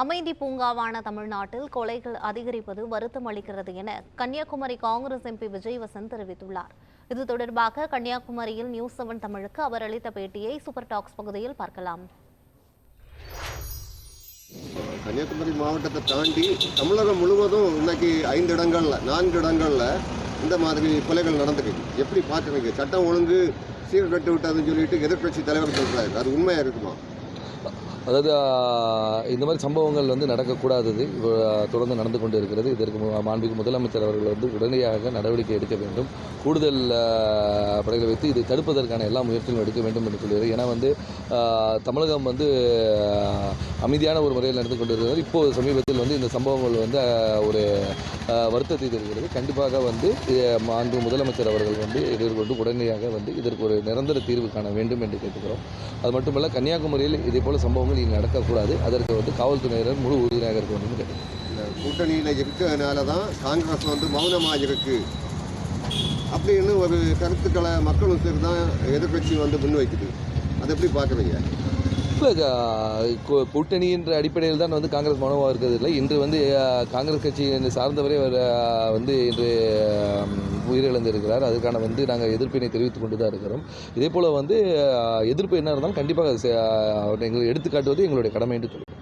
அமைதி பூங்காவான தமிழ்நாட்டில் கொலைகள் அதிகரிப்பது வருத்தம் அளிக்கிறது என கன்னியாகுமரி காங்கிரஸ் எம்பி விஜய் வசந்த் தெரிவித்துள்ளார். இது தொடர்பாக கன்னியாகுமரியில் நியூஸ் செவன் தமிழுக்கு அவர் அளித்த பேட்டியை சூப்பர் டாக்ஸ் பகுதியில் பார்க்கலாம். கன்னியாகுமரி மாவட்டத்தை தாண்டி தமிழகம் முழுவதும் இன்னைக்கு ஐந்து இடங்கள்ல நான்கு இடங்கள்ல இந்த மாதிரி கொலைகள் நடந்துருக்கு. எப்படி பார்க்குறீங்க? சட்டம் ஒழுங்கு சீர்கட்டு விட்டதுன்னு சொல்லிட்டு எதிர்க்கட்சி தலைவர் சொல்றாரு. அது உண்மையா இருக்குமா? அதாவது இந்த மாதிரி சம்பவங்கள் வந்து நடக்கக்கூடாதது. தொடர்ந்து நடந்து கொண்டு இருக்கிறது இதற்கு மு- முதலமைச்சர் அவர்கள் வந்து உடனடியாக நடவடிக்கை எடுக்க வேண்டும். கூடுதல் படைகளை வைத்து இதை தடுப்பதற்கான எல்லா முயற்சிகளும் எடுக்க வேண்டும் என்று சொல்லுவார் ஏன்னா வந்து தமிழகம் வந்து அமைதியான ஒரு முறையில் நடந்து கொண்டு இருக்கிறது இப்போது சமீபத்தில் வந்து இந்த சம்பவங்கள் வந்து ஒரு வருத்தத்தை தெரிகிறது. கண்டிப்பாக வந்து அஹ், முதலமைச்சர் அவர்கள் வந்து எதிர்கொண்டு உடனடியாக வந்து இதற்கு ஒரு நிரந்தர தீர்வு காண வேண்டும் என்று கேட்டுக்கிறோம். அது மட்டுமல்ல கன்னியாகுமரியில் இதே போல சம்பவங்கள் இனி நடக்கக்கூடாது. அதற்கு வந்து காவல்துறையினர் முழு உறுதியாக இருக்க வேண்டும் கேட்டுக்கிறோம். கூட்டணியில் இருக்கிறதுனால தான் காங்கிரஸ் வந்து மௌனமாக இருக்கு. அப்படின்னு ஒரு கருத்துக்களை மக்களும் சரி தான் எதிர்கட்சி வந்து முன்வைக்குது. அதை எப்படி பார்க்குறீங்க? இல்லை கூட்டணி என்ற அடிப்படையில் தான் வந்து காங்கிரஸ் மௌனமாக இருக்கிறது இல்லை. இன்று வந்து காங்கிரஸ் கட்சி சார்ந்தவரே அவர், வந்து இன்று உயிரிழந்திருக்கிறார். அதுக்கான வந்து நாங்கள் எதிர்ப்பினை தெரிவித்துக் கொண்டு தான் இருக்கிறோம். இதே போல் வந்து எதிர்ப்பு என்ன இருந்தாலும் கண்டிப்பாக செ- எங்களை எடுத்துக்காட்டுவது எங்களுடைய கடமை என்று சொல்லுவோம்